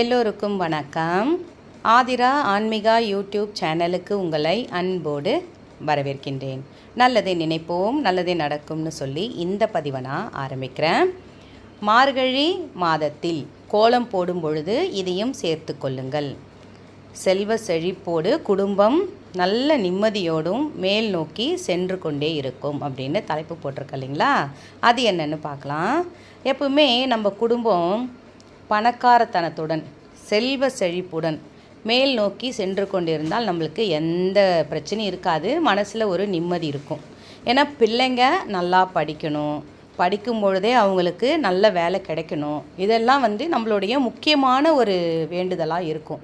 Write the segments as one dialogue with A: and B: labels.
A: எல்லோருக்கும் வணக்கம். ஆதிரா ஆன்மிகா யூடியூப் சேனலுக்கு உங்களை அன்போடு வரவேற்கின்றேன். நல்லதை நினைப்போம் நல்லதே நடக்கும்னு சொல்லி இந்த பதிவை நான் ஆரம்பிக்கிறேன். மார்கழி மாதத்தில் கோலம் போடும் பொழுது இதையும் சேர்த்து கொள்ளுங்கள். செல்வ செழிப்போடு குடும்பம் நல்ல நிம்மதியோடும் மேல் நோக்கி சென்று கொண்டே இருக்கும் அப்படின்னு தலைப்பு போட்டிருக்க இல்லைங்களா? அது என்னென்னு பார்க்கலாம். எப்பவுமே நம்ம குடும்பம் பணக்காரத்தனத்துடன் செல்வ செழிப்புடன் மேல் நோக்கி சென்று கொண்டிருந்தால் நம்மளுக்கு எந்த பிரச்சனையும் இருக்காது. மனசில் ஒரு நிம்மதி இருக்கும். ஏன்னா பிள்ளைங்க நல்லா படிக்கணும். படிக்கும் பொழுதே அவங்களுக்கு நல்ல வேலை கிடைக்கணும். இதெல்லாம் வந்து நம்மளுடைய முக்கியமான ஒரு வேண்டுதலாக இருக்கும்.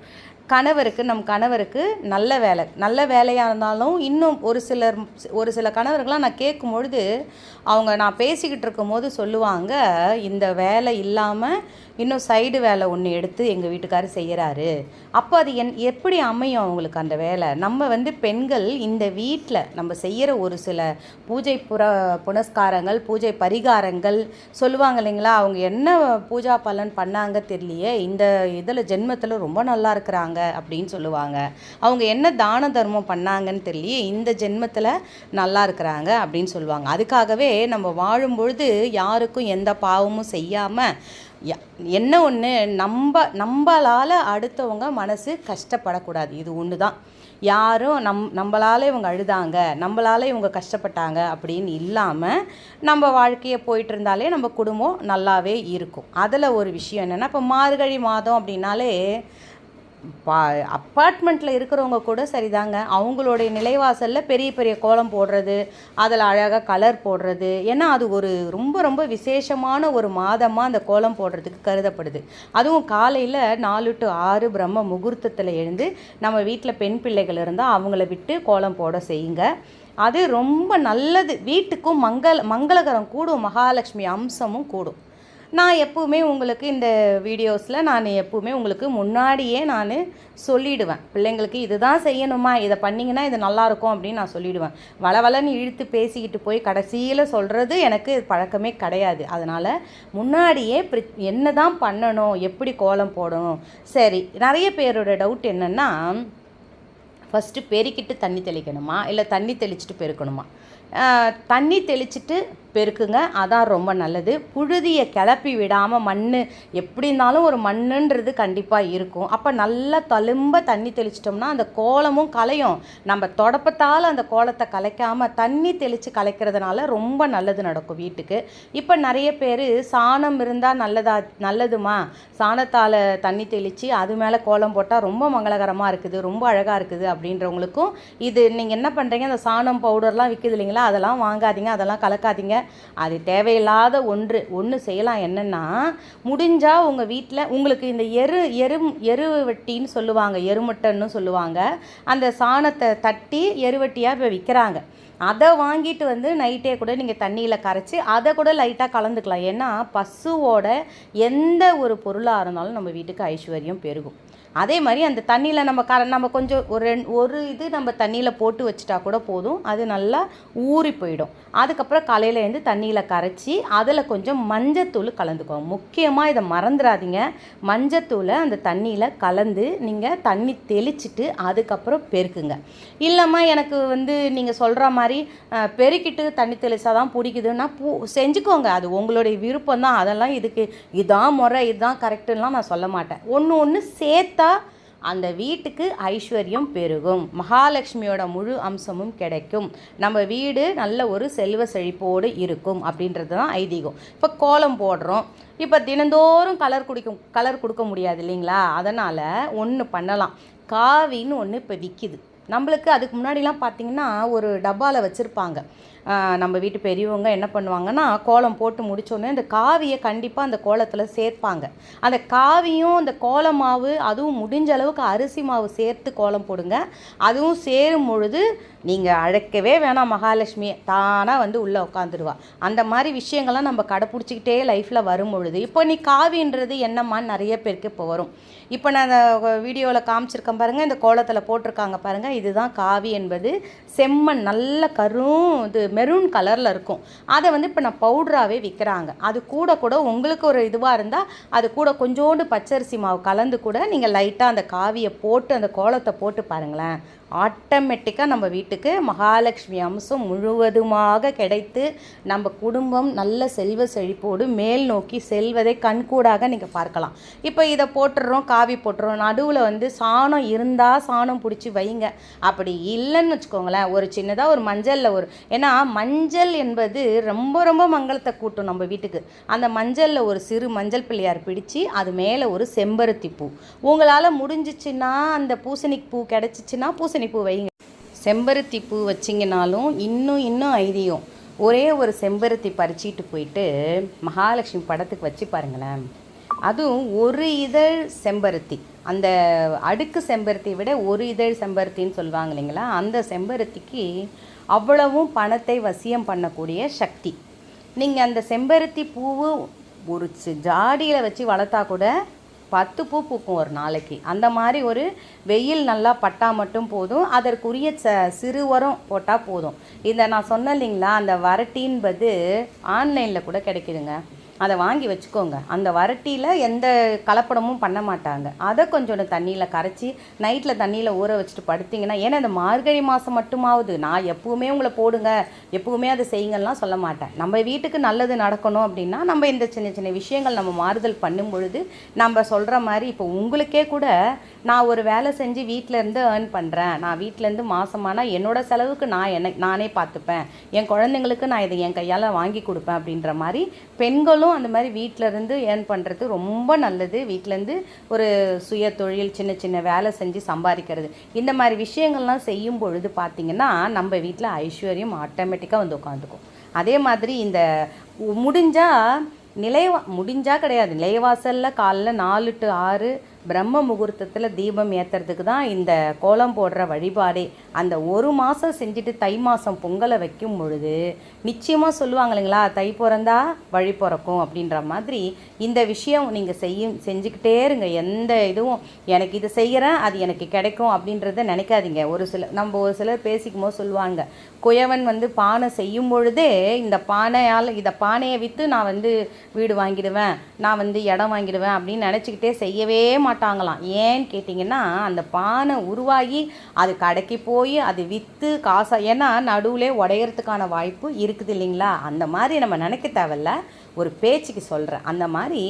A: கணவருக்கு நம் கணவருக்கு நல்ல வேலை. நல்ல வேலையாக இருந்தாலும் இன்னும் ஒரு சிலர் ஒரு சில கணவர்கள்லாம் நான் கேட்கும் பொழுது அவங்க நான் பேசிக்கிட்டு இருக்கும்போது சொல்லுவாங்க இந்த வேலை இல்லாமல் இன்னும் சைடு வேலை ஒன்று எடுத்து எங்கள் வீட்டுக்காரர் செய்கிறாரு அப்போ அது என் எப்படி அமையும் அவங்களுக்கு அந்த வேலை? நம்ம வந்து பெண்கள் இந்த வீட்டில் நம்ம செய்கிற ஒரு சில பூஜை புற புனஸ்காரங்கள் பூஜை பரிகாரங்கள் சொல்லுவாங்க இல்லைங்களா? அவங்க என்ன பூஜா பலன் பண்ணாங்க தெரியலையே இந்த இதில் ஜென்மத்தில் ரொம்ப நல்லா இருக்கிறாங்க. அப்படின்னு சொல்லுவாங்க. அவங்க என்ன தான தர்மம் பண்ணாங்கன்னு தெரியலையே இந்த ஜென்மத்தில் நல்லா இருக்கிறாங்க அப்படின்னு சொல்லுவாங்க. அதுக்காகவே நம்ம வாழும் பொழுது யாருக்கும் எந்த பாவமும் செய்யாமல் என்ன ஒன்று நம்ம நம்மளால் அடுத்தவங்க மனசு கஷ்டப்படக்கூடாது. இது ஒன்று தான் யாரும் நம் நம்மளால் இவங்க அழுதாங்க நம்மளால் இவங்க கஷ்டப்பட்டாங்க அப்படின்னு இல்லாமல் நம்ம வாழ்க்கையை போயிட்டு இருந்தாலே நம்ம குடும்பம் நல்லாவே இருக்கும். அதில் ஒரு விஷயம் என்னென்னா இப்போ மார்கழி மாதம் அப்படின்னாலே பா அப்பார்ட்மெண்ட்டில் இருக்கிறவங்க கூட சரிதாங்க. அவங்களுடைய நிலைவாசலில் பெரிய பெரிய கோலம் போடுறது அதில் அழகாக கலர் போடுறது. ஏன்னா அது ஒரு ரொம்ப ரொம்ப விசேஷமான ஒரு மாதமாக அந்த கோலம் போடுறதுக்கு கருதப்படுது. அதுவும் காலையில் நாலு டு ஆறு பிரம்ம முகூர்த்தத்தில் எழுந்து நம்ம வீட்டில் பெண் பிள்ளைகள் இருந்தால் அவங்கள விட்டு கோலம் போட செய்யுங்க. அது ரொம்ப நல்லது. வீட்டுக்கும் மங்கள மங்களகரம் கூடும் மகாலட்சுமி அம்சமும் கூடும். நான் எப்போவுமே உங்களுக்கு இந்த வீடியோஸில் நான் எப்போவுமே உங்களுக்கு முன்னாடியே நான் சொல்லிடுவேன். பிள்ளைங்களுக்கு இதுதான் செய்யணுமா? இதை பண்ணிங்கன்னா இது நல்லாயிருக்கும் அப்படின்னு நான் சொல்லிடுவேன். வளவலன்னு இழுத்து பேசிக்கிட்டு போய் கடைசியில் சொல்கிறது எனக்கு பழக்கமே கிடையாது. அதனால் முன்னாடியே pri- என்ன தான் பண்ணணும்? எப்படி கோலம் போடணும்? சரி நிறைய பேரோட டவுட் என்னென்னா ஃபஸ்ட்டு பெருக்கிட்டு தண்ணி தெளிக்கணுமா? இல்லை தண்ணி தெளிச்சிட்டு பெருக்கணுமா? தண்ணி தெளிச்சிட்டு பெருக்குங்க. அதான் ரொம்ப நல்லது. புழுதியை கிளப்பி விடாமல் மண் எப்படி இருந்தாலும் ஒரு மண்ணுன்றது கண்டிப்பாக இருக்கும். அப்போ நல்லா தழும்ப தண்ணி தெளிச்சிட்டோம்னா அந்த கோலமும் கலையும் நம்ம தொடப்பத்தால் அந்த கோலத்தை கலைக்காமல் தண்ணி தெளித்து கலைக்கிறதுனால ரொம்ப நல்லது நடக்கும் வீட்டுக்கு. இப்போ நிறைய பேர் சாணம் இருந்தால் நல்லதா நல்லதுமா? சாணத்தால் தண்ணி தெளித்து அது மேலே கோலம் போட்டால் ரொம்ப மங்களகரமாக இருக்குது ரொம்ப அழகாக இருக்குது அப்படின்றவங்களுக்கும் இது. நீங்கள் என்ன பண்ணுறீங்க அந்த சாணம் பவுடர்லாம் விற்குது இல்லைங்களா? அதெல்லாம் வாங்காதீங்க அதெல்லாம் கலக்காதீங்க. அது தேவையில்லாத ஒன்று. ஒன்று செய்யலாம். என்னென்னா முடிஞ்சால் உங்கள் வீட்டில் உங்களுக்கு இந்த எரு எரு எரு வட்டின்னு சொல்லுவாங்க எருமட்டைன்னு சொல்லுவாங்க. அந்த சாணத்தை தட்டி எருவட்டியாக இப்போ விற்கிறாங்க அதை வாங்கிட்டு வந்து நைட்டே கூட நீங்கள் தண்ணியில் கரைச்சி அதை கூட லைட்டாக கலந்துக்கலாம். ஏன்னா பசுவோட எந்த ஒரு பொருளாக இருந்தாலும் நம்ம வீட்டுக்கு ஐஸ்வர்யம் பெருகும். அதே மாதிரி அந்த தண்ணியில் நம்ம க நம்ம கொஞ்சம் ஒரு ரெண் ஒரு இது நம்ம தண்ணியில் போட்டு வச்சுட்டா கூட போதும். அது நல்லா ஊறி போயிடும். அதுக்கப்புறம் காலையில் எழுந்து தண்ணியில் கரைச்சி அதில் கொஞ்சம் மஞ்சத்தூள் கலந்துக்கோங்க. முக்கியமாக இதை மறந்துடாதீங்க. மஞ்சத்தூளை அந்த தண்ணியில் கலந்து நீங்கள் தண்ணி தெளிச்சிட்டு அதுக்கப்புறம் பெருக்குங்க. இல்லைம்மா எனக்கு வந்து நீங்கள் சொல்கிற மாதிரி மாதிரி பெருக்கிட்டு தண்ணி தெளிச்சா தான் பிடிக்குதுன்னா பூ செஞ்சுக்கோங்க. அது உங்களுடைய விருப்பம் தான். அதெல்லாம் இதுக்கு இதான் முறை இதுதான் கரெக்டுலாம் நான் சொல்ல மாட்டேன். ஒன்று ஒன்று சேர்த்தா அந்த வீட்டுக்கு ஐஸ்வர்யம் பெருகும். மகாலட்சுமியோட முழு அம்சமும் கிடைக்கும். நம்ம வீடு நல்ல ஒரு செல்வ செழிப்போடு இருக்கும் அப்படின்றது தான் ஐதீகம். இப்போ கோலம் போடுறோம். இப்போ தினந்தோறும் கலர் குடிக்கும் கலர் கொடுக்க முடியாது இல்லைங்களா? அதனால் ஒன்று பண்ணலாம். காவின்னு ஒன்று இப்போ விற்கிது நம்மளுக்கு அதுக்கு முன்னாடிலாம் பார்த்தீங்கன்னா ஒரு டப்பாவில் வச்சுருப்பாங்க. நம்ம வீட்டு பெரியவங்க என்ன பண்ணுவாங்கன்னா கோலம் போட்டு முடித்தோடனே அந்த காவியை கண்டிப்பாக அந்த கோலத்தில் சேர்ப்பாங்க. அந்த காவியும் அந்த கோல மாவு அதுவும் முடிஞ்ச அளவுக்கு அரிசி மாவு சேர்த்து கோலம் போடுங்க. அதுவும் சேரும் பொழுது நீங்கள் அழைக்கவே வேணாம் மகாலட்சுமியை தானாக வந்து உள்ளே உட்காந்துருவா அந்த மாதிரி விஷயங்கள்லாம் நம்ம கடைப்பிடிச்சிக்கிட்டே லைஃப்பில் வரும் பொழுது இப்போ நீ காவின்றது என்னம்மான்னு நிறைய பேருக்கு இப்போ வரும். இப்போ நான் அந்த வீடியோவில் காமிச்சிருக்கேன் பாருங்கள் இந்த கோலத்தில் போட்டிருக்காங்க பாருங்கள் இதுதான் காவி என்பது செம்மண் நல்ல கரும் இது மெரூன் கலரில் இருக்கும். அதை வந்து இப்போ நான் பவுடராகவே விற்கிறாங்க அது கூட கூட உங்களுக்கு ஒரு இதுவாக இருந்தால் அது கூட கொஞ்சோண்டு பச்சரிசி மாவு கலந்து கூட நீங்கள் லைட்டாக அந்த காவியை போட்டு அந்த கோலத்தை போட்டு பாருங்களேன். ஆட்டோமேட்டிக்காக நம்ம வீட்டுக்கு மகாலட்சுமி அம்சம் முழுவதுமாக கிடைத்து நம்ம குடும்பம் நல்ல செல்வ செழிப்போடு மேல் நோக்கி செல்வதை கண்கூடாக நீங்கள் பார்க்கலாம். இப்போ இதை போட்டுடுறோம் காவி போட்டுறோம் நடுவில் வந்து சாணம் இருந்தால் சாணம் பிடிச்சி வைங்க. அப்படி இல்லைன்னு வச்சுக்கோங்களேன் ஒரு சின்னதாக ஒரு மஞ்சளில் ஒரு ஏன்னா மஞ்சள் என்பது ரொம்ப ரொம்ப மங்களத்தை கூட்டும் நம்ம வீட்டுக்கு. அந்த மஞ்சளில் ஒரு சிறு மஞ்சள் பிள்ளையார் பிடிச்சி அது மேலே ஒரு செம்பருத்தி பூ. உங்களால் முடிஞ்சிச்சுன்னா அந்த பூசணி பூ கிடச்சிச்சின்னா பூசணி பூ வைங்க. செம்பருத்தி பூ வச்சிங்கனாலும் இன்னும் இன்னும் ஐதீகம். ஒரே ஒரு செம்பருத்தி பறிச்சிட்டு போயிட்டு மகாலட்சுமி படத்துக்கு வச்சு பாருங்களேன். அதுவும் ஒரு இதழ் செம்பருத்தி. அந்த அடுக்கு செம்பருத்தியை விட ஒரு இதழ் செம்பருத்தின்னு சொல்லுவாங்க இல்லைங்களா? அந்த செம்பருத்திக்கு அவ்வளவும் பணத்தை வசியம் பண்ணக்கூடிய சக்தி. நீங்கள் அந்த செம்பருத்தி பூவு ஒரு ஜாடியில் வச்சு வளர்த்தா கூட பத்து பூ பூக்கும் ஒரு நாளைக்கு. அந்த மாதிரி ஒரு வெயில் நல்லா பட்டா மட்டும் போதும். அதற்குரிய ச சிறு உரம் போட்டால் போதும். இந்த நான் சொன்னேன் இல்லைங்களா அந்த வரட்டின்பது ஆன்லைனில் கூட கிடைக்குதுங்க. அதை வாங்கி வச்சுக்கோங்க. அந்த வரட்டியில் எந்த கலப்படமும் பண்ண மாட்டாங்க. அதை கொஞ்சோண்டு தண்ணியில் கரைச்சி நைட்டில் தண்ணியில் ஊற வச்சுட்டு படுத்திங்கன்னா ஏன்னா இந்த மார்கழி மாதம் மட்டுமாவது நான் எப்பவுமே உங்களை போடுங்க எப்பவுமே அதை செய்யுங்கலாம் சொல்ல மாட்டேன். நம்ம வீட்டுக்கு நல்லது நடக்கணும் அப்படின்னா நம்ம இந்த சின்ன சின்ன விஷயங்கள் நம்ம மாறுதல் பண்ணும் பொழுது நம்ம சொல்கிற மாதிரி இப்போ உங்களுக்கே கூட நான் ஒரு வேலை செஞ்சு வீட்டிலேருந்து ஏர்ன் பண்ணுறேன் நான் வீட்டிலேருந்து மாதமானால் என்னோட செலவுக்கு நான் என்ன நானே பார்த்துப்பேன் என் குழந்தைங்களுக்கு நான் இதை என் கையால் வாங்கி கொடுப்பேன் அப்படின்ற மாதிரி பெண்களும் அந்த மாதிரி வீட்டில் இருந்து ஏர்ன் பண்ணுறது ரொம்ப நல்லது. வீட்டிலேருந்து ஒரு சுய தொழில் சின்ன சின்ன வேலை செஞ்சு சம்பாதிக்கிறது. இந்த மாதிரி விஷயங்கள்லாம் செய்யும் பொழுது பார்த்திங்கன்னா நம்ம வீட்டில் ஐஸ்வர்யம் ஆட்டோமேட்டிக்காக வந்து உட்காந்துக்கும். அதே மாதிரி இந்த முடிஞ்சால் நிலைவா முடிஞ்சால் கிடையாது. நிலைவாசலில் காலைல நாலு டு ஆறு பிரம்ம முகூர்த்தத்தில் தீபம் ஏற்றுறதுக்கு தான் இந்த கோலம் போடுற வழிபாடே. அந்த ஒரு மாதம் செஞ்சுட்டு தை மாதம் பொங்கலை வைக்கும் பொழுது நிச்சயமாக சொல்லுவாங்க இல்லைங்களா? தை பிறந்தா வழி பிறக்கும் அப்படின்ற மாதிரி இந்த விஷயம் நீங்கள் செய்யும் செஞ்சுக்கிட்டே இருங்க. எந்த இதுவும் எனக்கு இது செய்கிறேன் அது எனக்கு கிடைக்கும் அப்படின்றத நினைக்காதீங்க. ஒரு சில நம்ம ஒரு சிலர் பேசிக்கும் போது சொல்லுவாங்க குயவன் வந்து பானை செய்யும் பொழுதே இந்த பானையால் இதை பானையை விற்று நான் வந்து வீடு வாங்கிடுவேன் நான் வந்து இடம் வாங்கிடுவேன் அப்படின்னு நினச்சிக்கிட்டே செய்யவே மாட்டேன் மாட்டாங்களாம். ஏன்னு கேட்டிங்கன்னா அந்த பானை உருவாகி அது கடைக்கு போய் அது விற்று காசா ஏன்னா நடுவில் உடையறதுக்கான வாய்ப்பு இருக்குது இல்லைங்களா? அந்த மாதிரி நம்ம நினைக்க தேவையில்ல. ஒரு பேச்சுக்கு சொல்கிறேன் அந்த மாதிரி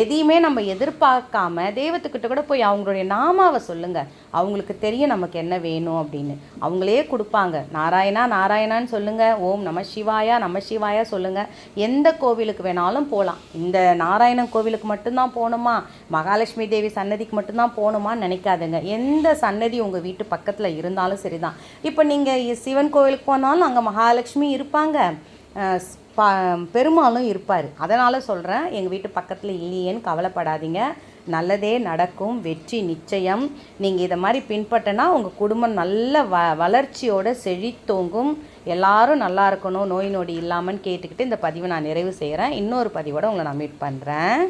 A: எதையுமே நம்ம எதிர்பார்க்காம தெய்வத்துக்கிட்ட கூட போய் அவங்களுடைய நாமாவை சொல்லுங்கள் அவங்களுக்கு தெரியும் நமக்கு என்ன வேணும் அப்படின்னு. அவங்களே கொடுப்பாங்க. நாராயணா நாராயணான்னு சொல்லுங்கள் ஓம் நம சிவாயா நம சிவாயா சொல்லுங்கள் எந்த கோவிலுக்கு வேணாலும் போகலாம் இந்த நாராயணன் கோவிலுக்கு மட்டும்தான் போகணுமா மகாலட்சுமி தேவி சன்னதிக்கு மட்டும்தான் போகணுமான்னு நினைக்காதுங்க. எந்த சன்னதி உங்கள் வீட்டு பக்கத்தில் இருந்தாலும் சரிதான். இப்போ நீங்கள் சிவன் கோவிலுக்கு போனாலும் அங்கே மகாலட்சுமி இருப்பாங்க. பா பெருமாளும் இருப்பார். அதனால் சொல்கிறேன் எங்கள் வீட்டு பக்கத்தில் இல்லையேன்னு கவலைப்படாதீங்க. நல்லதே நடக்கும். வெற்றி நிச்சயம். நீங்கள் இதை மாதிரி பின்பற்றினா உங்கள் குடும்பம் நல்ல வ வளர்ச்சியோடு செழித்தோங்கும். எல்லாரும் நல்லா இருக்கணும். நோய் நொடி இல்லாமன்னு கேட்டுக்கிட்டு இந்த பதிவை நான் நிறைவு செய்கிறேன் இன்னொரு பதிவோடு உங்களை நான் மீட் பண்ணுறேன்